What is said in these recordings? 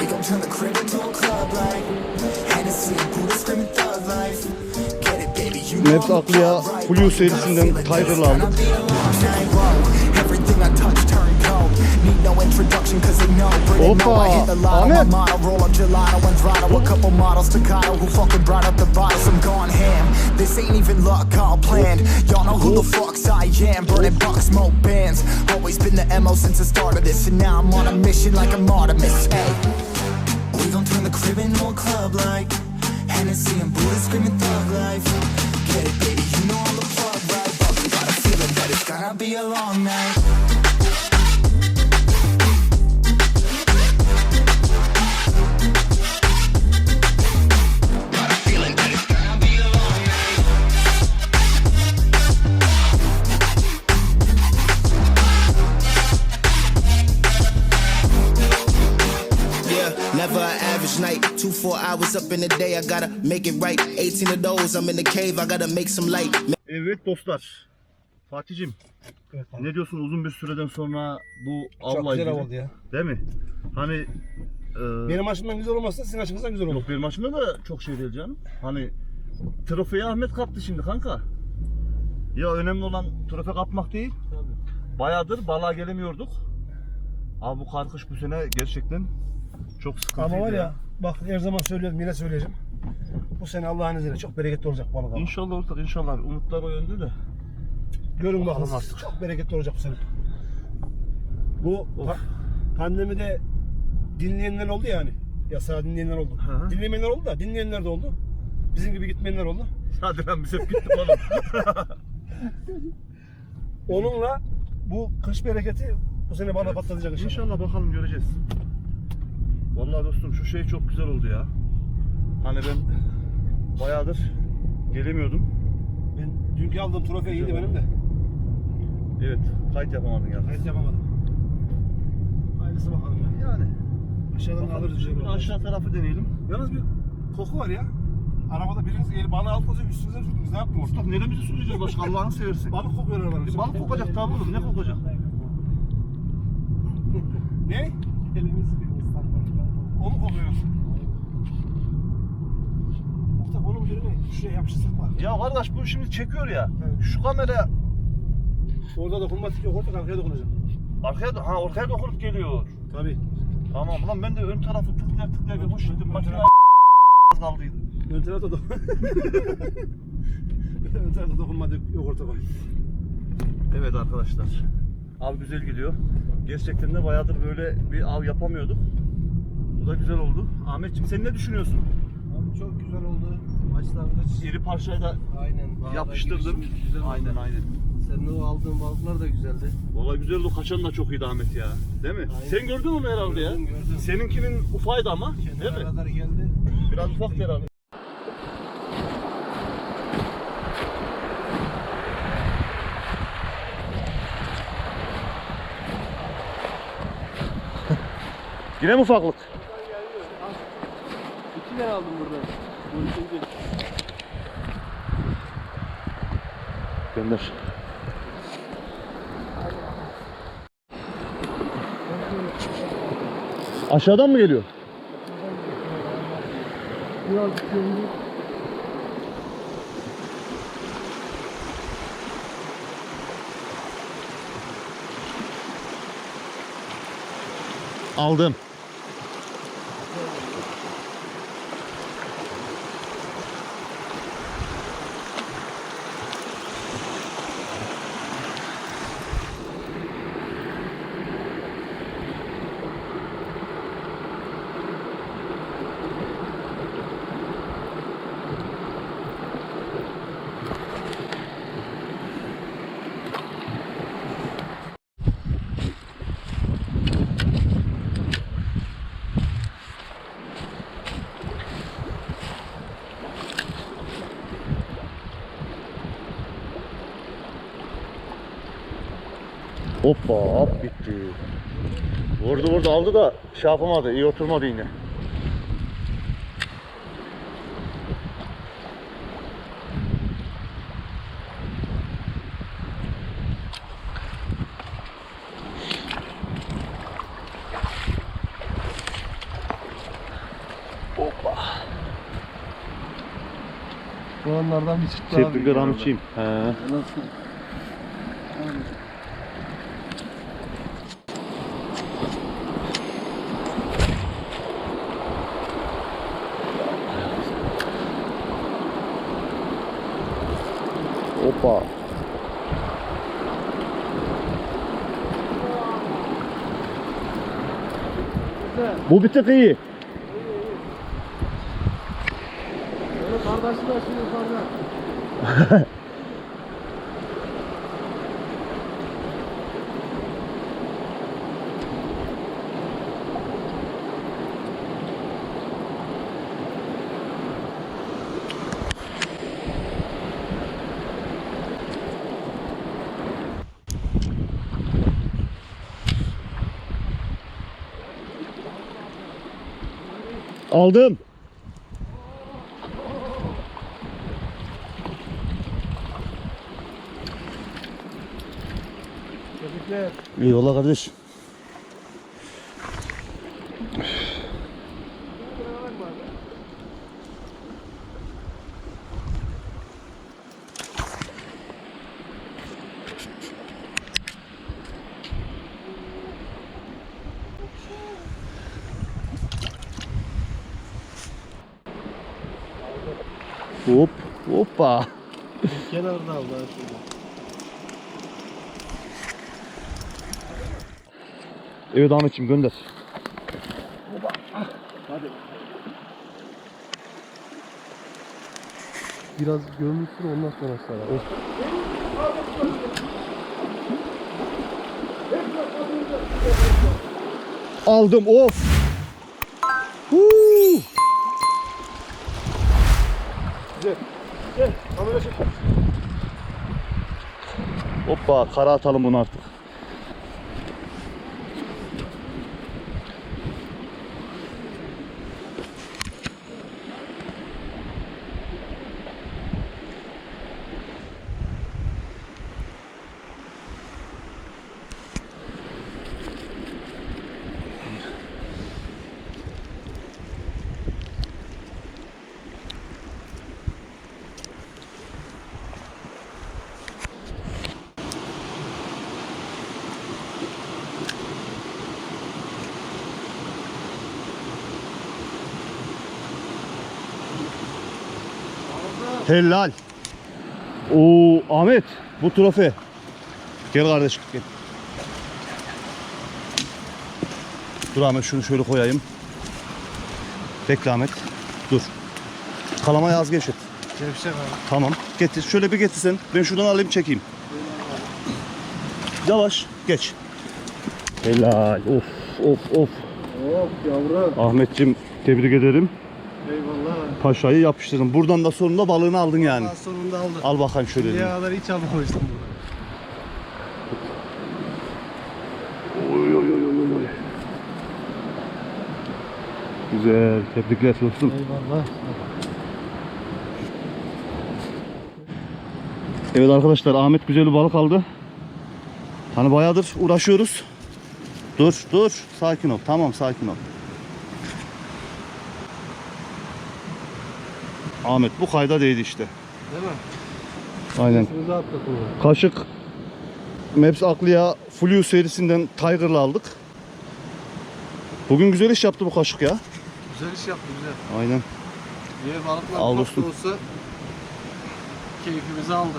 We gon' turn the crib into a club like Hennessy and Buddha screaming thug life. Get it baby you know Maps Aklı'ya Blue serisinden Tiger'la aldık. No introduction cause they know it know I hit the lotto My Ahmet. motto roll up gelato and throttle A couple models staccato Who fucking brought up the bottles I'm gone ham. This ain't even luck all planned. Y'all know who the fucks I am. Burning bucks, smoke bands. Always been the MO since the start of this And now I'm on a mission like I'm Artemis Hey. We gon' turn the crib into a club like Hennessy and Buddha screaming thug life. Get it, baby, you know I'm the plug, right? But we got a feeling that it's gonna be a long night Two, four hours up in the day, I gotta make it right. 18 of those, I'm in the cave, I gotta make some light. Evet dostlar. Fatih'cim ne diyorsun uzun bir süreden sonra bu Çok avla güzel ilgili? oldu ya. Değil mi? Hani e, Benim açımdan güzel olmazsa sizin açınızdan güzel olur. yok benim açımda da çok şey değil canım. Hani trofeyi Ahmet kaptı şimdi kanka. Ya önemli olan trofe kapmak değil. Bayağıdır balığa gelemiyorduk. Abi bu karkış bu sene gerçekten çok sıkıntıydı Ama var ya bak her zaman söylüyorum yine söyleyeceğim. Bu sene Allah'ın izniyle çok bereketli olacak balık ama. İnşallah olacak inşallah. Umutlar o yönde de. Görün Bakalım artık. çok bereketli olacak bu sene. Bu Of. pa- pandemide dinleyenler oldu yani. Yasağı dinleyenler oldu. Hı hı. Dinlemeyenler oldu da dinleyenler de oldu. Bizim gibi gitmeyenler oldu. Hadi ben biz hep gittik oğlum. Onunla bu kış bereketi bu sene bana patlatacak inşallah. İnşallah bakalım göreceğiz. Vallahi dostum şu şey çok güzel oldu ya. Hani ben bayağıdır gelemiyordum. Ben dünkü aldığım trofe iyiydi benim de. Evet, kayıt yapamadın ya. Kayıt yapamadım. Hayırlısı bakalım ya. Yani. Aşağıdan Bakalım alırız. şimdi aşağı tarafı deneyelim. Yalnız bir koku var ya. Arabada biriniz eli balığı alt kozuyor üstünüze mi sürdünüz? Ne yaptınız? Mustafa neremizi süreceğiz başka Allah'ını seversin. Balık kokuyor arabanın. Bir balık kokacak tabi oğlum ne kokacak? Ne? Elimiz O mu kokuyor? Mustafa onun birine şuraya yapıştırsak var. Ya kardeş bu şimdi çekiyor ya. Evet. Şu kamera Orada dokunmatik yok ortak arkaya dokunacak. arkaya ha ortaya dokunup geliyor. Tabii. Tamam lan ben de ön tarafı tıklar tıklar bir hoş ettim. Makine kaldıydı. Ön tarafta da Ön tarafta dokunmatik yok ortak Evet arkadaşlar. Av güzel gidiyor. Gerçekten de bayağıdır böyle bir av yapamıyorduk. Bu da güzel oldu. Ahmetciğim sen ne düşünüyorsun? Abi çok güzel oldu. Başlangıç. İri parçayı da Aynen. bağda girişimiz Güzel oldu. Aynen aynen. Senin o aldığın balıklar da güzeldi. Valla güzel oldu. Kaçan da çok iyiydi Ahmet ya. Değil mi? Aynen. Sen gördün onu herhalde ya. Gördüm, gördüm. Seninkinin ufaydı ama. Değil Kenara mi? kadar geldi. Biraz ufak herhalde. Yine mi ufaklık? İki tane aldım buradan. Bu üçüncü. Gönder. Aşağıdan mı geliyor? Aldım. Hoppa hop bitti. Vurdu vurdu aldı da şey yapamadı. iyi oturmadı yine. Hoppa. Bu anlardan bir çıktı Septik abi. gram içeyim. He. Nasıl? Hoppa. Bu bir tık iyi. Böyle de şimdi yukarıda. Aldım. Tebrikler. Eyvallah kardeş. Hop, hoppa. Kenarda aldı ha şurada. Evet Ahmetciğim gönder. Biraz gömülsün ondan sonra sarar. Aldım of. Hoppa kara atalım bunu artık. Helal. Oo Ahmet bu trofe. Gel kardeşim gel. Dur Ahmet şunu şöyle koyayım. Bekle Ahmet. Dur. Kalamayı az gevşet. Gevşek abi. Tamam. Getir. Şöyle bir getirsen. Ben şuradan alayım çekeyim. Yavaş. Geç. Helal. Of of of. Hop yavrum. Ahmetciğim tebrik ederim. Eyvallah. Paşayı yapıştırdın. Buradan da sonunda balığını aldın yani. Daha sonunda aldı. Al bakalım şöyle. Elini. kadar hiç almamıştım bunu. Oy oy oy oy oy. Güzel. Tebrikler dostum. Eyvallah. Evet arkadaşlar Ahmet güzel bir balık aldı. Hani bayağıdır uğraşıyoruz. Dur dur. Sakin ol. Tamam sakin ol. Ahmet bu kayda değdi işte. Değil mi? Aynen. Kaşık Maps Aklıya Flu serisinden Tiger'la aldık. Bugün güzel iş yaptı bu kaşık ya. Güzel iş yaptı güzel. Aynen. Diğer balıklar Al olsa keyfimizi aldı.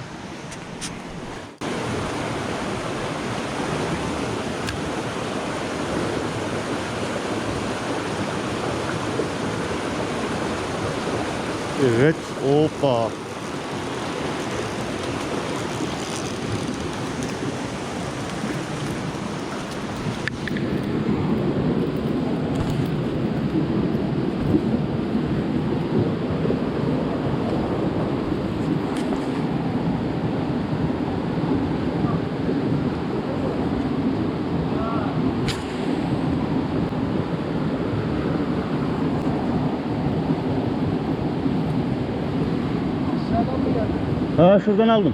Evet. Hoppa. Ha şuradan aldım.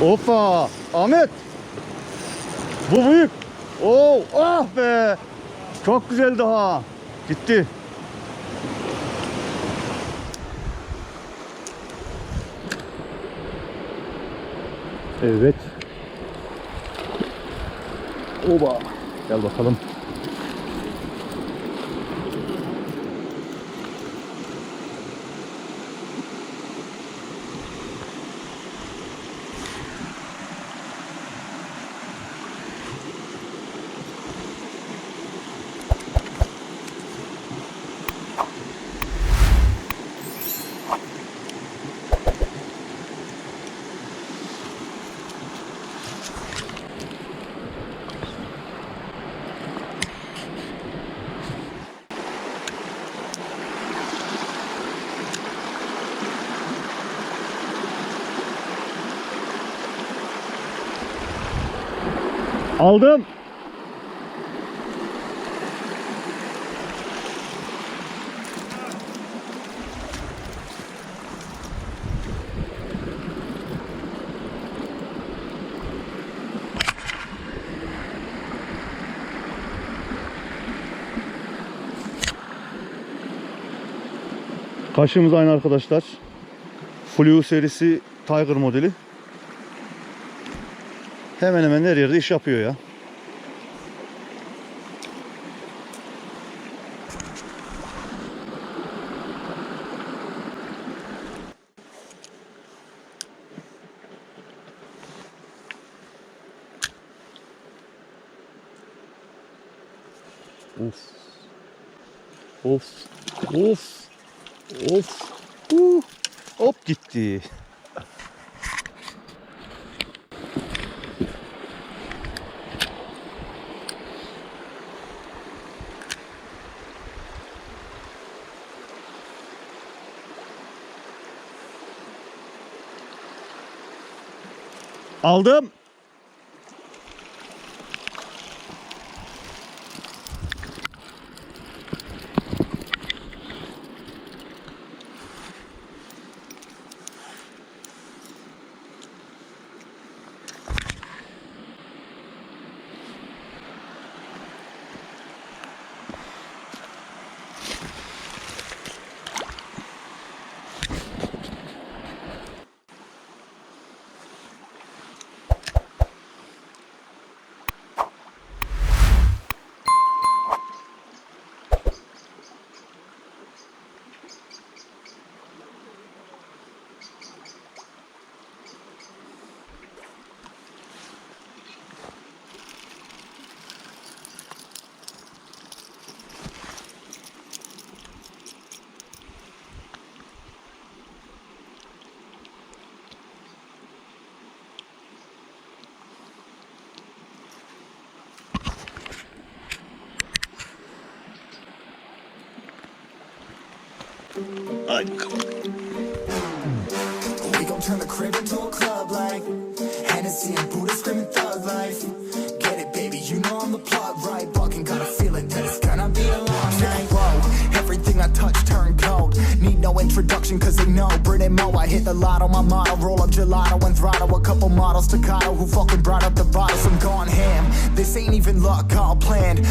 Hoppa. Ahmet. Bu büyük. Oo, ah be. Çok güzel daha. Gitti. Evet. Oba. Gel bakalım. Aldım. Kaşığımız aynı arkadaşlar. Flu serisi Tiger modeli. Hemen hemen her yerde iş yapıyor ya. Of. Of. Of. Of. Uh. Hop gitti. Aldım. We gon' turn the crib into a club like Hennessy and Buddha screaming thug life. Get it, baby, you know I'm the plug, right? Fucking got a feeling that it's gonna be a long night. Whoa, everything I touch turn cold. Need no introduction, cause they know Brit and Mo. I hit the lotto, my motto. Roll up gelato and throttle. A couple models staccato who fucking brought up the bottles. I'm gone ham. This ain't even luck, all planned.